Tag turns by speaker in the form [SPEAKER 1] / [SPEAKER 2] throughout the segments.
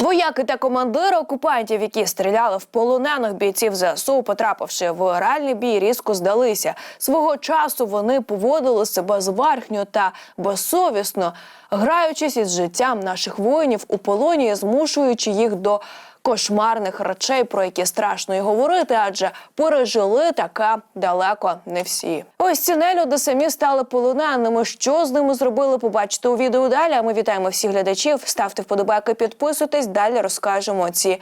[SPEAKER 1] Вояки та командири окупантів, які стріляли в полонених бійців ЗСУ, потрапивши в реальний бій, різко здалися. Свого часу вони поводили себе зверхньо та безсовісно, граючись із життям наших воїнів у полоні, змушуючи їх до кошмарних речей, про які страшно й говорити, адже пережили таке далеко не всі. Ось ці нелюди самі стали полоненими. Що з ними зробили? Побачите у відео далі. А ми вітаємо всіх глядачів. Ставте вподобайки, підписуйтесь. Далі розкажемо ці.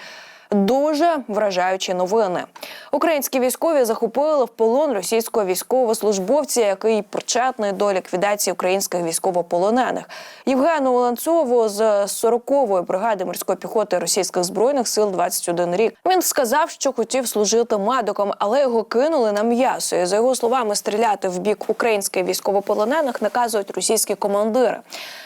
[SPEAKER 1] Дуже вражаючі новини. Українські військові захопили в полон російського військовослужбовця, який причетний до ліквідації українських військовополонених. Євгену Оланцову з 40-ї бригади морської піхоти російських збройних сил 21 рік. Він сказав, що хотів служити медиком, але його кинули на м'ясо. І за його словами, стріляти в бік українських військовополонених наказують російські командири.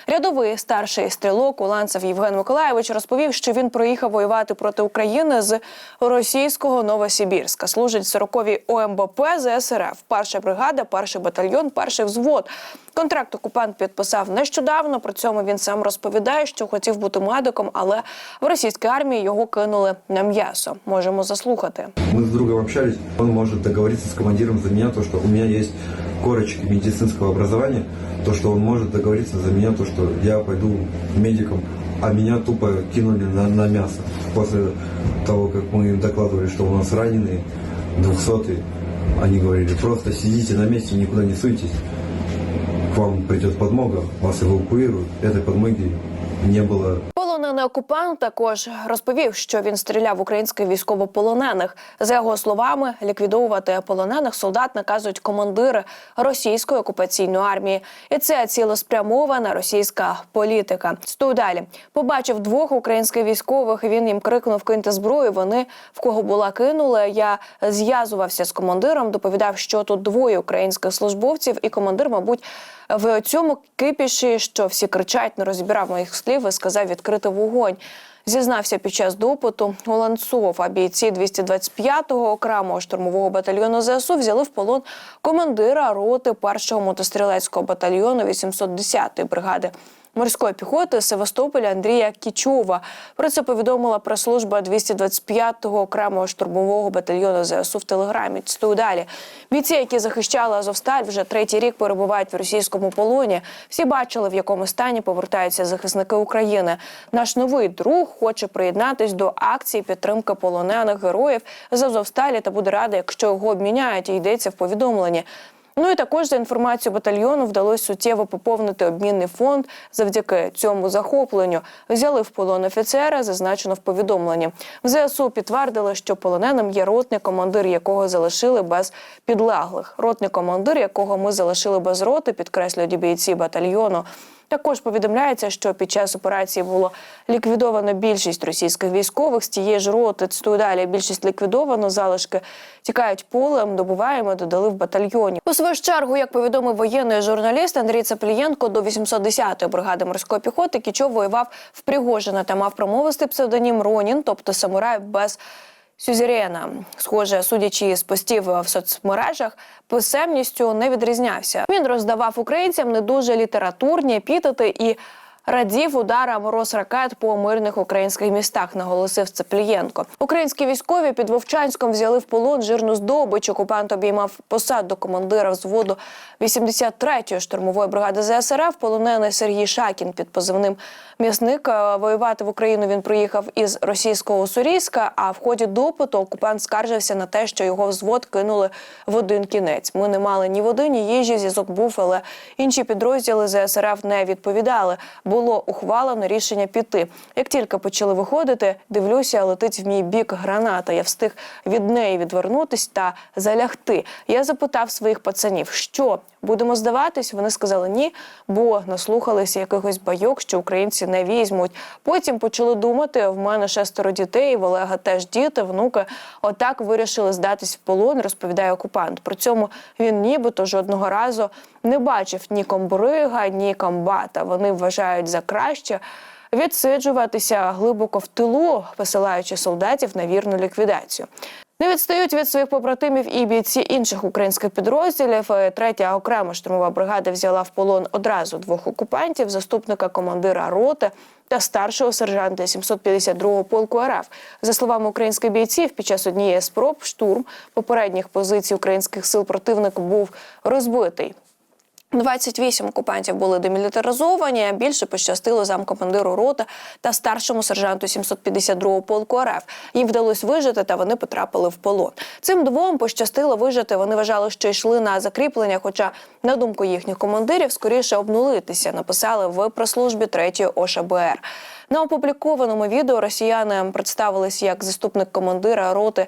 [SPEAKER 1] Рядовий старший стрілок Уланцев Євген Миколаєвич розповів, що він проїхав воювати проти України з російського Новосибірська. Служить в 40-й ОМБП ЗСРФ. Перша бригада, перший батальйон, перший взвод. Контракт окупант підписав нещодавно. При цьому він сам розповідає, що хотів бути медиком, але в російській армії його кинули на м'ясо. Можемо заслухати.
[SPEAKER 2] Мы с другом общались, он может договориться с командиром за меня, то, что у меня есть корочки медицинского образования, то, что он может договориться за меня, то, что я пойду медиком, а меня тупо кинули на, на мясо. После того, как мы им докладывали, что у нас раненые, 200 они говорили, просто сидите на месте, никуда не суйтесь, к вам придет подмога, вас эвакуируют. Этой подмоги не было
[SPEAKER 1] Полонений окупант також розповів, що він стріляв українських військовополонених. За його словами, ліквідовувати полонених солдат наказують командири російської окупаційної армії, і це цілеспрямована російська політика. Стою далі. Побачив двох українських військових. Він їм крикнув киньте зброю. Вони в кого була кинули. Я зв'язувався з командиром, доповідав, що тут двоє українських службовців, і командир, мабуть. В цьому кипіші, що всі кричать, не розібрав моїх слів і сказав відкрити вогонь. Зізнався під час допиту Оланцов, а бійці 225-го окремого штурмового батальйону ЗСУ взяли в полон командира роти 1-го мотострілецького батальйону 810-ї бригади морської піхоти Севастополя Андрія Кічова. Про це повідомила прес-служба 225-го окремого штурмового батальйону ЗСУ в Телеграмі. Цитую далі. Бійці, які захищали Азовсталь, вже третій рік перебувають в російському полоні. Всі бачили, в якому стані повертаються захисники України. Наш новий друг хоче приєднатись до акції підтримки полонених героїв з Азовсталі та буде радий, якщо його обміняють. І йдеться в повідомленні. Ну і також за інформацією батальйону вдалося суттєво поповнити обмінний фонд. Завдяки цьому захопленню взяли в полон офіцера, зазначено в повідомленні. В ЗСУ підтвердили, що полоненим є ротний командир, якого залишили без підлеглих. Ротний командир, якого ми залишили без роти, підкреслюють бійці батальйону. Також повідомляється, що під час операції було ліквідовано більшість російських військових з тієї ж роти. Цитую далі. Більшість ліквідовано, залишки тікають полем, добуваємо, додали в батальйоні. У свою чергу, як повідомив воєнний журналіст Андрій Цаплієнко, до 810-ї бригади морської піхоти Кічов воював в Пригожина та мав промовистий псевдонім Ронін, тобто самурай без. Сюзерена, схоже, судячи з постів в соцмережах, писемністю не відрізнявся. Він роздавав українцям не дуже літературні епітети і радів ударам росракет по мирних українських містах, наголосив Цеплієнко. Українські військові під Вовчанськом взяли в полон жирну здобич. Окупант обіймав посаду командира взводу 83-ї штурмової бригади ЗСРФ. Полонений Сергій Шакін під позивним м'ясник. Е, Воювати в Україну він приїхав із російського Уссурійська, А в ході допиту окупант скаржився на те, що його взвод кинули в один кінець. Ми не мали ні води, ні їжі. Зв'язок був, але інші підрозділи ЗСРФ не відповідали. Було ухвалено рішення піти. Як тільки почали виходити, дивлюся, летить в мій бік граната. Я встиг від неї відвернутись та залягти. Я запитав своїх пацанів, що будемо здаватись. Вони сказали ні, бо наслухалися якихось байок, що українці не візьмуть. Потім почали думати: в мене шестеро дітей, в Олега теж діти, внуки. Отак вирішили здатись в полон, розповідає окупант. При цьому він нібито жодного разу не бачив ні комбрига, ні комбата. Вони вважають за краще. Відсиджуватися глибоко в тилу, посилаючи солдатів на вірну ліквідацію. Не відстають від своїх побратимів і бійці інших українських підрозділів. Е, Третя окрема штурмова бригада взяла в полон одразу двох окупантів: заступника командира роти та старшого сержанта 752-го полку РФ. За словами українських бійців, під час однієї спроб штурм попередніх позицій українських сил противник був розбитий. 28 окупантів були демілітаризовані. Більше пощастило замкомандиру роти та старшому сержанту 752-го полку РФ. Їм вдалося вижити, та вони потрапили в полон. Цим двом пощастило вижити. Вони вважали, що йшли на закріплення. Хоча, на думку їхніх командирів, скоріше обнулитися. Написали в прес-службі 3-ї ОШБР. На опублікованому відео росіяни представились як заступник командира роти.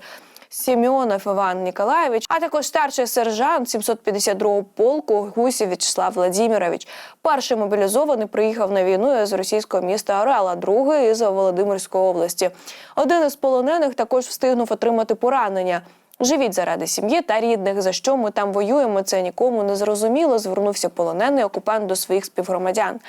[SPEAKER 1] Сімьонов Іван Ніколаєвич, а також старший сержант 752-го полку Гусів В'ячеслав Владимирович. Перший мобілізований приїхав на війну з російського міста Орела, другий із Володимирської області. Один із полонених також встигнув отримати поранення. Живіть заради сім'ї та рідних. За що ми там воюємо? Це нікому не зрозуміло. Звернувся полонений окупант до своїх співгромадян.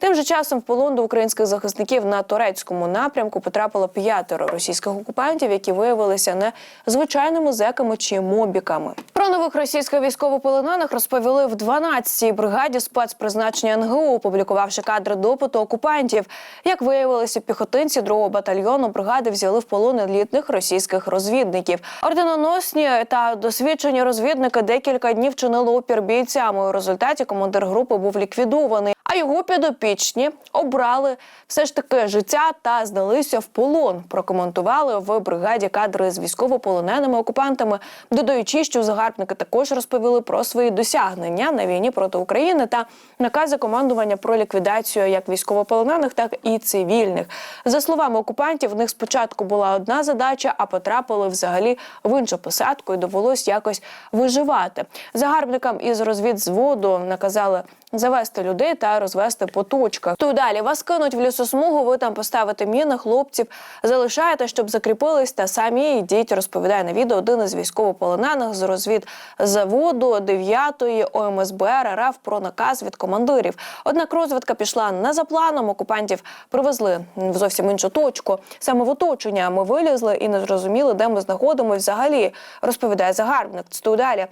[SPEAKER 1] Тим же часом в полон до українських захисників на турецькому напрямку потрапило п'ятеро російських окупантів, які виявилися не звичайними зеками чи мобіками. Про нових російських військовополонених розповіли в 12-й бригаді спецпризначення НГУ, опублікувавши кадри допиту окупантів. Як виявилося, піхотинці другого батальйону бригади взяли в полон елітних російських розвідників. Орденоносні та досвідчені розвідники декілька днів чинили опір бійцям. У результаті командир групи був ліквідований. А його підопічні обрали все ж таки життя та здалися в полон. Прокоментували в бригаді кадри з військовополоненими окупантами, додаючи, що загарбники також розповіли про свої досягнення на війні проти України та накази командування про ліквідацію як військовополонених, так і цивільних. За словами окупантів, в них спочатку була одна задача, а потрапили взагалі в іншу посадку і довелось якось виживати. Загарбникам із розвідзводу наказали завести людей та розвести по точках. То далі вас кинуть в лісосмугу, ви там поставите міни, хлопців залишаєте, щоб закріпились, та самі йдіть, розповідає на відео один із військовополонених з розвідзаводу 9-ї ОМСБР РФ про наказ від командирів. Однак розвідка пішла не за планом. Окупантів привезли в зовсім іншу точку. Саме в оточення ми вилізли і не зрозуміли, де ми знаходимося взагалі. Розповідає загарбник. Цитую далі.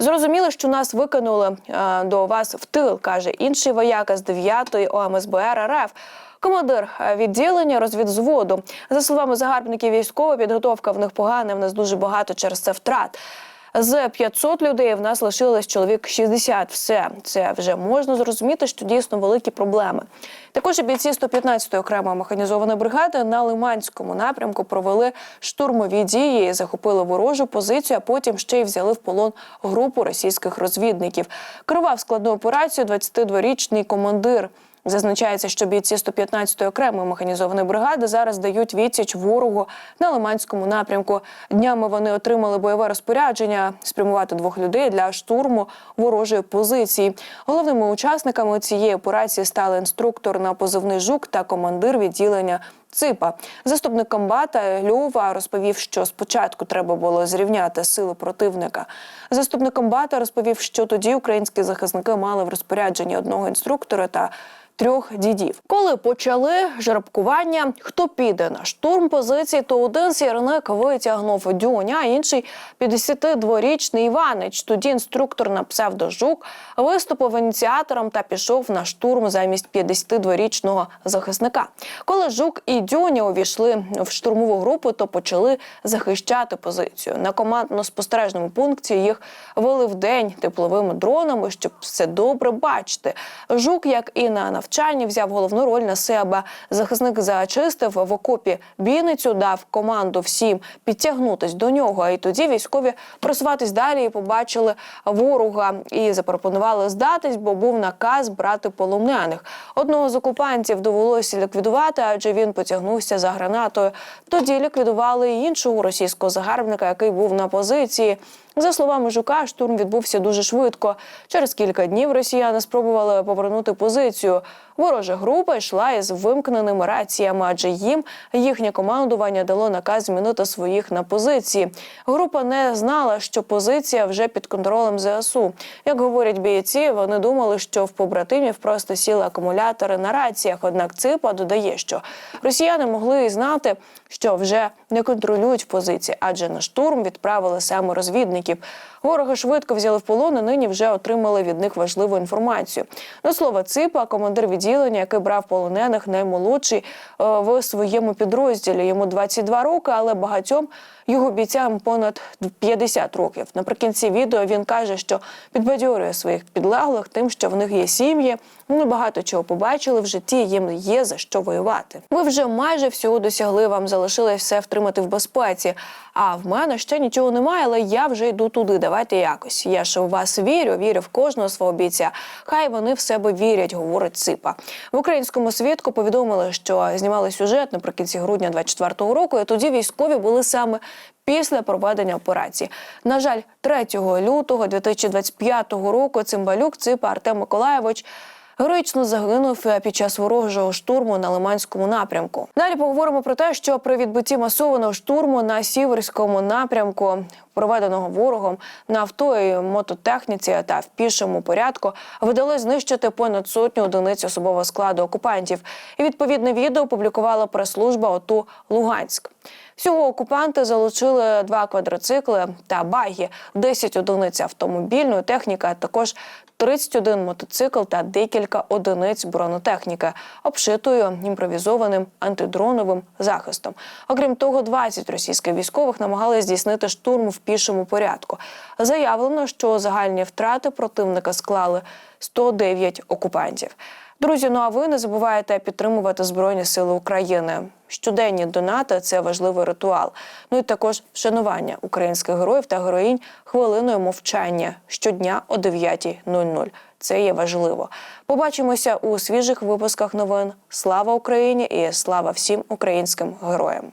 [SPEAKER 1] Зрозуміло, що нас викинули е, до вас в тил, каже інший вояка з 9-ї ОМСБР РФ. Командир е, відділення розвідзводу. За словами загарбників військова підготовка в них погана. В нас дуже багато через це втрат. З 500 людей в нас лишилось чоловік 60. Все це вже можна зрозуміти, що дійсно великі проблеми. Також бійці 115-ї окремої механізованої бригади на Лиманському напрямку провели штурмові дії, захопили ворожу позицію, а потім ще й взяли в полон групу російських розвідників. Керував складну операцію 22-річний командир. Зазначається, що бійці 115-ї окремої механізованої бригади зараз дають відсіч ворогу на Лиманському напрямку. Днями вони отримали бойове розпорядження спрямувати двох людей для штурму ворожої позиції. Головними учасниками цієї операції стали інструктор на позивний жук та командир відділення. Ципа заступник комбата Льова розповів, що спочатку треба було зрівняти сили противника. Заступник комбата розповів, що тоді українські захисники мали в розпорядженні одного інструктора та трьох дідів. Коли почали жеребкування, хто піде на штурм позиції, то один сірник витягнув дюня, а інший 52-річний Іванич. Тоді інструктор на псевдожук виступив ініціатором та пішов на штурм замість 52-річного захисника. Коли жук і дюня увійшли в штурмову групу, то почали захищати позицію. На командно-спостережному пункті їх вели в день тепловими дронами, щоб все добре бачити. Жук, як і на навчанні, взяв головну роль на себе. Захисник зачистив в окопі бійницю, дав команду всім підтягнутись до нього. А й тоді військові просуватись далі і побачили ворога і запропонували здатись, бо був наказ брати полонених. Одного з окупантів довелося ліквідувати, адже він потягнувся за гранатою. Тоді ліквідували іншого російського загарбника, який був на позиції. За словами Жука, штурм відбувся дуже швидко. Через кілька днів росіяни спробували повернути позицію. Ворожа група йшла із вимкненими раціями, адже їм їхнє командування дало наказ змінити своїх на позиції. Група не знала, що позиція вже під контролем ЗСУ. Як говорять бійці, вони думали, що в побратимів просто сіли акумулятори на раціях. Однак ципа додає, що росіяни могли знати, що вже не контролюють позиції, адже на штурм відправили саме розвідників. Ворога швидко взяли в полон і нині вже отримали від них важливу інформацію. До слова, Ципа, командир відділення, який брав полонених, наймолодший е, в своєму підрозділі. Йому 22 роки, але багатьом його бійцям понад 50 років. Наприкінці відео він каже, що підбадьорює своїх підлеглих тим, що в них є сім'ї. Вони багато чого побачили в житті. Їм є за що воювати. Ви вже майже всього досягли. Вам залишилось все втримати в безпеці. А в мене ще нічого немає, але я вже йду туди. Давайте якось. Я ж у вас вірю, вірю в кожного свого бійця. Хай вони в себе вірять, говорить Ципа. В українському свідку повідомили, що знімали сюжет наприкінці грудня 24-го року. І тоді військові були саме після проведення операції. На жаль, 3 лютого 2025 року цимбалюк Ципа Артем Миколаєвич. Героїчно загинув під час ворожого штурму на Лиманському напрямку. Далі поговоримо про те, що при відбитті масованого штурму на сіверському напрямку, проведеного ворогом на авто і мототехніці та в пішому порядку, вдалося знищити понад сотню одиниць особового складу окупантів. І відповідне відео опублікувала прес-служба ОТУ Луганськ. Всього окупанти залучили два квадроцикли та баги, 10 одиниць автомобільної техніки, а також 31 мотоцикл та декілька одиниць бронетехніки, обшитою імпровізованим антидроновим захистом. Окрім того, 20 російських військових намагалися здійснити штурм в пішому порядку. Заявлено, що загальні втрати противника склали 109 окупантів. Друзі, ну а ви не забувайте підтримувати Збройні Сили України. Щоденні донати це важливий ритуал. Ну і також вшанування українських героїв та героїнь хвилиною мовчання щодня о 9.00. Це є важливо. Побачимося у свіжих випусках новин. Слава Україні і слава всім українським героям!